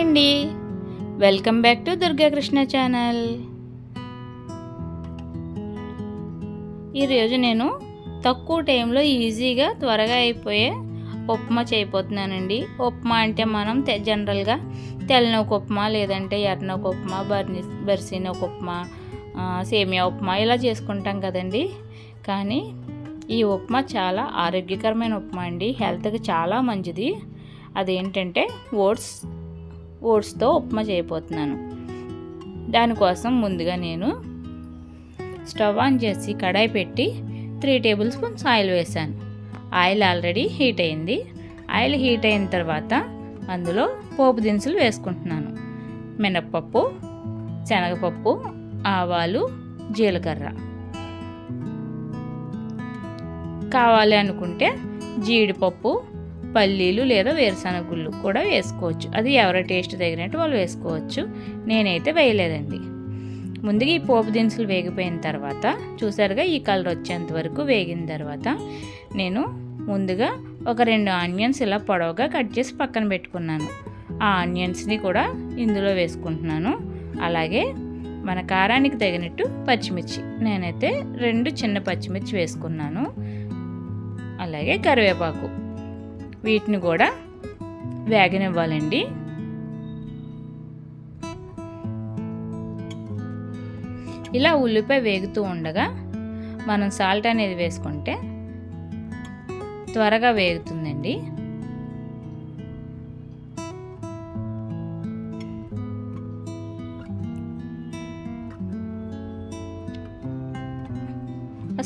అండి. Welcome back to Durgakrishna channel ఈరోజు నేను తక్కువ టైంలో ఈజీగా త్వరగా అయిపోయే ఉప్మా చేయబోతున్నానండి. ఉప్మా అంటే మనం తె- జనరల్గా తెల్లనొక ఉప్మా లేదంటే ఎర్రనొక ఉప్మా బర్ని బర్సీనొక ఉప్మా సేమియా ఉప్మా ఇలా చేసుకుంటాం కదండి. కానీ ఈ ఉప్మా చాలా ఆరోగ్యకరమైన ఉప్మా అండి. హెల్త్కి చాలా మంచిది. అదేంటంటే ఓట్స్ ఓట్స్తో ఉప్మా చేయబోతున్నాను. దానికోసం ముందుగా నేను స్టవ్ ఆన్ చేసి కడాయి పెట్టి త్రీ టేబుల్ స్పూన్స్ ఆయిల్ వేసాను ఆయిల్ ఆల్రెడీ హీట్ అయింది. ఆయిల్ హీట్ అయిన తర్వాత అందులో పోపు దినుసులు వేసుకుంటున్నాను. మినప్పప్పు శనగపప్పు ఆవాలు జీలకర్ర. కావాలి అనుకుంటే జీడిపప్పు పల్లీలు లేదా వేరుశనగ గుళ్ళు కూడా వేసుకోవచ్చు. అది ఎవరి టేస్ట్ తగినట్టు వాళ్ళు వేసుకోవచ్చు. నేనైతే వేయలేదండి. ముందుగా ఈ పోపు దినుసులు వేగిపోయిన తర్వాత చూసారుగా ఈ కలర్ వచ్చేంత వరకు వేగిన తర్వాత నేను ముందుగా ఒక రెండు ఆనియన్స్ ఇలా పొడవుగా కట్ చేసి పక్కన పెట్టుకున్నాను. ఆ ఆనియన్స్ని కూడా ఇందులో వేసుకుంటున్నాను. అలాగే మన కారానికి తగినట్టు పచ్చిమిర్చి. నేనైతే రెండు చిన్న పచ్చిమిర్చి వేసుకున్నాను. అలాగే కరివేపాకు. వీటిని కూడా వేగనివ్వాలండి. ఇలా ఉల్లిపాయ వేగుతూ ఉండగా మనం సాల్ట్ అనేది వేసుకుంటే త్వరగా వేగుతుందండి.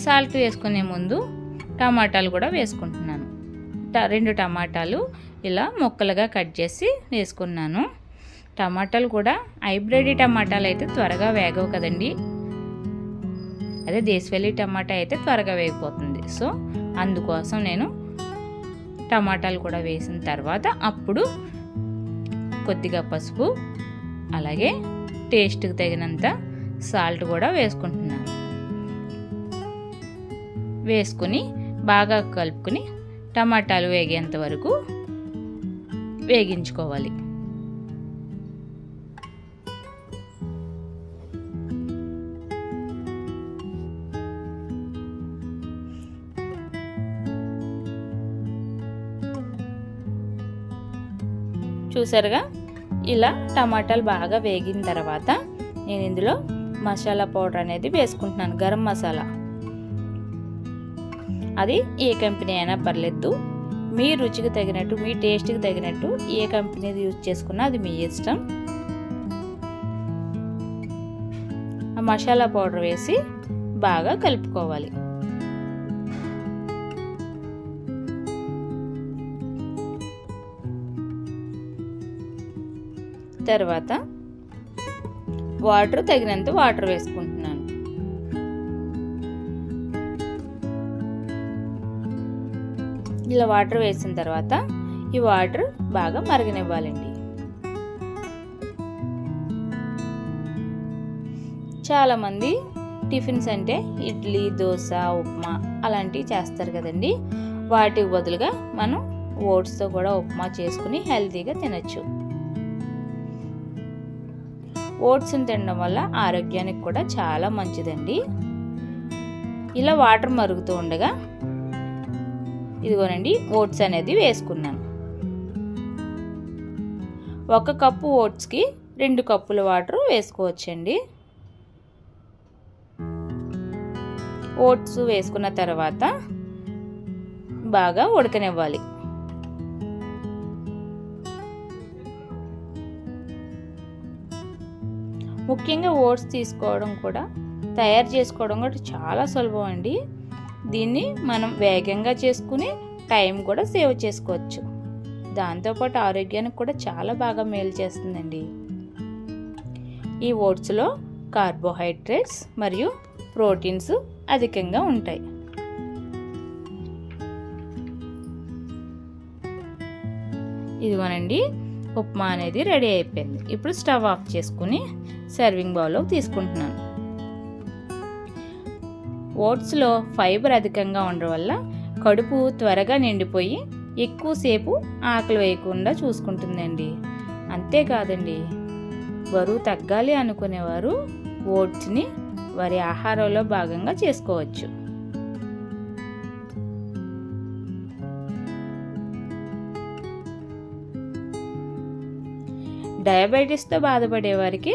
సాల్ట్ వేసుకునే ముందు టమాటాలు కూడా వేసుకుంటున్నాను. రెండు టమాటాలు ఇలా ముక్కలుగా కట్ చేసి వేసుకున్నాను. టమాటాలు కూడా హైబ్రిడ్ టమాటాలు అయితే త్వరగా వేగవు కదండి. అదే దేశవెల్లి టమాటా అయితే త్వరగా వేగిపోతుంది. సో అందుకోసం నేను టమాటాలు కూడా వేసిన తర్వాత అప్పుడు కొద్దిగా పసుపు అలాగే టేస్ట్కి తగినంత సాల్ట్ కూడా వేసుకుంటున్నాను. వేసుకుని బాగా కలుపుకుని టమాటాలు వేగేంత వరకు వేగించుకోవాలి. చూసారుగా? ఇలా టమాటాలు బాగా వేగిన తర్వాత నేను ఇందులో మసాలా పౌడర్ అనేది వేసుకుంటున్నాను గరం మసాలా. అది ఏ కంపెనీ అయినా పర్లేదు. మీ రుచికి తగినట్టు మీ టేస్ట్కి తగినట్టు ఏ కంపెనీది యూజ్ చేసుకున్నా అది మీ ఇష్టం. ఆ మసాలా పౌడర్ వేసి బాగా కలుపుకోవాలి. తర్వాత వాటర్ తగినంత వాటర్ వేసుకుంటున్నాను. ఇలా వాటర్ వేసిన తర్వాత ఈ వాటర్ బాగా మరగనివ్వాలండి. చాలామంది టిఫిన్స్ అంటే ఇడ్లీ దోశ ఉప్మా అలాంటివి చేస్తారు కదండి. వాటికి బదులుగా మనం ఓట్స్తో కూడా ఉప్మా చేసుకుని హెల్తీగా తినచ్చు. ఓట్స్ని తినడం వల్ల ఆరోగ్యానికి కూడా చాలా మంచిదండి. ఇలా వాటర్ మరుగుతూ ఉండగా ఇదిగోనండి ఓట్స్ అనేది వేసుకున్నాను. ఒక కప్పు ఓట్స్కి రెండు కప్పుల వాటర్ వేసుకోవచ్చండి. ఓట్స్ వేసుకున్న తర్వాత బాగా ఉడకనివ్వాలి. ముఖ్యంగా ఓట్స్ తీసుకోవడం కూడా తయారు చేసుకోవడం కూడా చాలా సులభం అండి. దీన్ని మనం వేగంగా చేసుకుని టైం కూడా సేవ్ చేసుకోవచ్చు. దాంతోపాటు ఆరోగ్యానికి కూడా చాలా బాగా మేలు చేస్తుందండి. ఈ ఓట్స్లో కార్బోహైడ్రేట్స్ మరియు ప్రోటీన్స్ అధికంగా ఉంటాయి. ఇదిగోనండి ఉప్మా అనేది రెడీ అయిపోయింది. ఇప్పుడు స్టవ్ ఆఫ్ చేసుకుని సర్వింగ్ బౌల్లో తీసుకుంటున్నాను. ఓట్స్లో ఫైబర్ అధికంగా ఉండడం వల్ల కడుపు త్వరగా నిండిపోయి ఎక్కువసేపు ఆకలి వేయకుండా చూసుకుంటుందండి. అంతేకాదండి బరువు తగ్గాలి అనుకునేవారు ఓట్స్ని వారి ఆహారంలో భాగంగా చేసుకోవచ్చు. డయాబెటీస్తో బాధపడే వారికి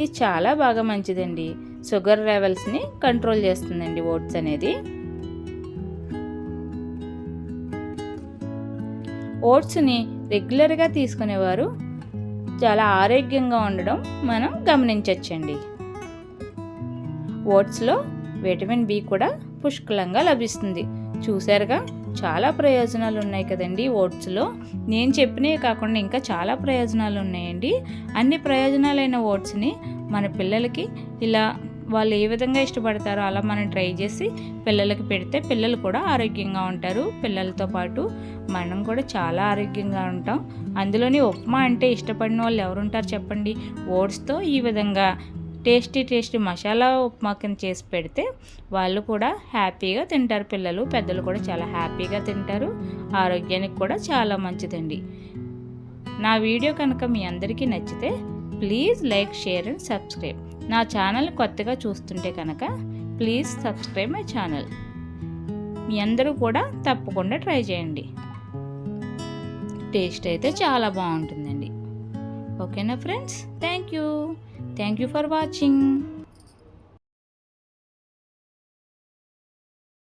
ఇది చాలా బాగా మంచిదండి. షుగర్ లెవెల్స్ని కంట్రోల్ చేస్తుందండి ఓట్స్ అనేది. ఓట్స్ని రెగ్యులర్గా తీసుకునేవారు. చాలా ఆరోగ్యంగా ఉండడం మనం గమనించవచ్చండి ఓట్స్లో విటమిన్ బి కూడా పుష్కలంగా లభిస్తుంది. చూసారుగా చాలా ప్రయోజనాలు ఉన్నాయి కదండి ఓట్స్లో. నేను చెప్పినవి కాకుండా ఇంకా చాలా ప్రయోజనాలు ఉన్నాయండి. అన్ని ప్రయోజనాలైన ఓట్స్ని మన పిల్లలకి ఇలా వాళ్ళు ఏ విధంగా ఇష్టపడతారో అలా మనం ట్రై చేసి పిల్లలకి పెడితే పిల్లలు కూడా ఆరోగ్యంగా ఉంటారు. పిల్లలతో పాటు మనం కూడా చాలా ఆరోగ్యంగా ఉంటాం. అందులోని ఉప్మా అంటే ఇష్టపడిన వాళ్ళు ఎవరుంటారు చెప్పండి? ఓట్స్తో ఈ విధంగా టేస్టీ టేస్టీ మసాలా ఉప్మా కింద చేసి పెడితే వాళ్ళు కూడా హ్యాపీగా తింటారు. పిల్లలు పెద్దలు కూడా చాలా హ్యాపీగా తింటారు. ఆరోగ్యానికి కూడా చాలా మంచిదండి. నా వీడియో కనుక మీ అందరికీ నచ్చితే please like share and subscribe. నా ఛానల్ కొత్తగా చూస్తుంటే కనుక ప్లీజ్ సబ్స్క్రైబ్ మై ఛానల్. మీ అందరూ కూడా తప్పకుండా ట్రై చేయండి. టేస్ట్ అయితే చాలా బాగుంటుందండి. ఓకేనా friends? Thank you. Thank you for watching.